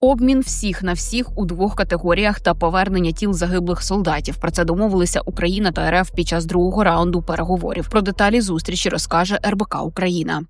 Обмін всіх на всіх у двох категоріях та повернення тіл загиблих солдатів. Про це домовилися Україна та РФ під час другого раунду переговорів. Про деталі зустрічі розкаже РБК Україна.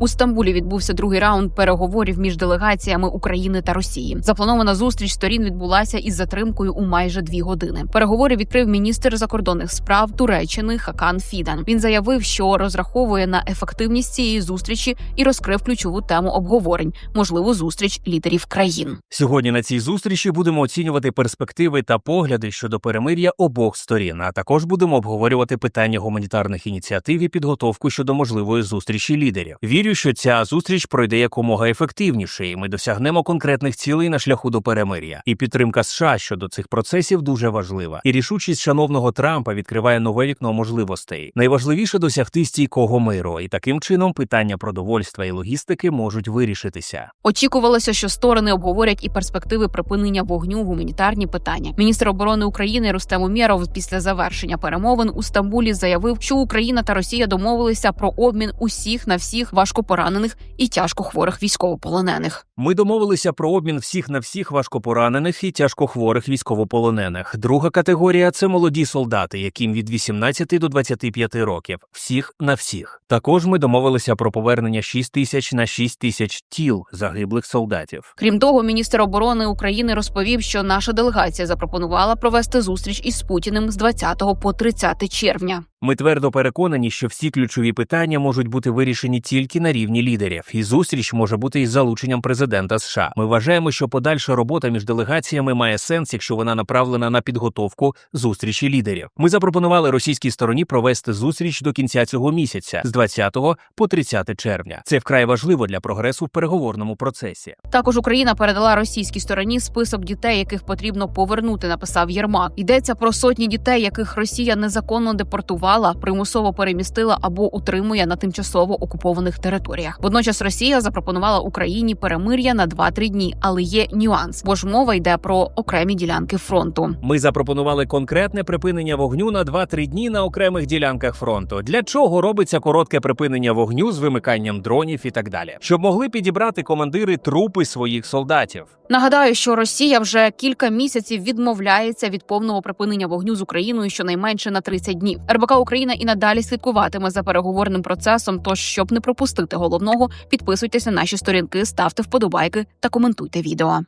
У Стамбулі відбувся другий раунд переговорів між делегаціями України та Росії. Запланована зустріч сторін відбулася із затримкою у майже дві години. Переговори відкрив міністр закордонних справ Туреччини Хакан Фідан. Він заявив, що розраховує на ефективність цієї зустрічі і розкрив ключову тему обговорень можливу зустріч лідерів країн. Сьогодні на цій зустрічі будемо оцінювати перспективи та погляди щодо перемир'я обох сторін. А також будемо обговорювати питання гуманітарних ініціатив і підготовку щодо можливої зустрічі лідерів. Вірю, що ця зустріч пройде якомога ефективніше, і ми досягнемо конкретних цілей на шляху до перемир'я. І підтримка США щодо цих процесів дуже важлива. І рішучість шановного Трампа відкриває нове вікно можливостей. Найважливіше досягти стійкого миру, і таким чином питання продовольства і логістики можуть вирішитися. Очікувалося, що сторони обговорять і перспективи припинення вогню, гуманітарні питання. Міністр оборони України Рустем Умєров після завершення перемовин у Стамбулі заявив, що Україна та Росія домовилися про обмін усіх на всіх важкопоранених і тяжкохворих військовополонених. Ми домовилися про обмін всіх на всіх важкопоранених і тяжкохворих військовополонених. Друга категорія це молоді солдати, яким від 18 до 25 років. Всіх на всіх. Також ми домовилися про повернення 6 тисяч на 6 тисяч тіл загиблих солдатів. Крім того, міністр оборони України розповів, що наша делегація запропонувала провести зустріч із Путіним з 20 по 30 червня. Ми твердо переконані, що всі ключові питання можуть бути вирішені тільки на рівні лідерів, і зустріч може бути із залученням президента США. Ми вважаємо, що подальша робота між делегаціями має сенс, якщо вона направлена на підготовку зустрічі лідерів. Ми запропонували російській стороні провести зустріч до кінця цього місяця з 20 по 30 червня. Це вкрай важливо для прогресу в переговорному процесі. Також Україна передала російській стороні список дітей, яких потрібно повернути. Написав Єрмак. Йдеться про сотні дітей, яких Росія незаконно депортувала, примусово перемістила або утримує на тимчасово окупованих територіях. Водночас Росія запропонувала Україні перемир'я на 2-3 дні, але є нюанс, бо ж мова йде про окремі ділянки фронту. Ми запропонували конкретне припинення вогню на 2-3 дні на окремих ділянках фронту. Для чого робиться коротке припинення вогню з вимиканням дронів і так далі, щоб могли підібрати командири трупи своїх солдатів. Нагадаю, що Росія вже кілька місяців відмовляється від повного припинення вогню з Україною щонайменше на 30 днів. РБК Україна і надалі слідкуватиме за переговорним процесом. Тож, щоб не пропустити головного, підписуйтесь на наші сторінки, ставте вподобайки та коментуйте відео.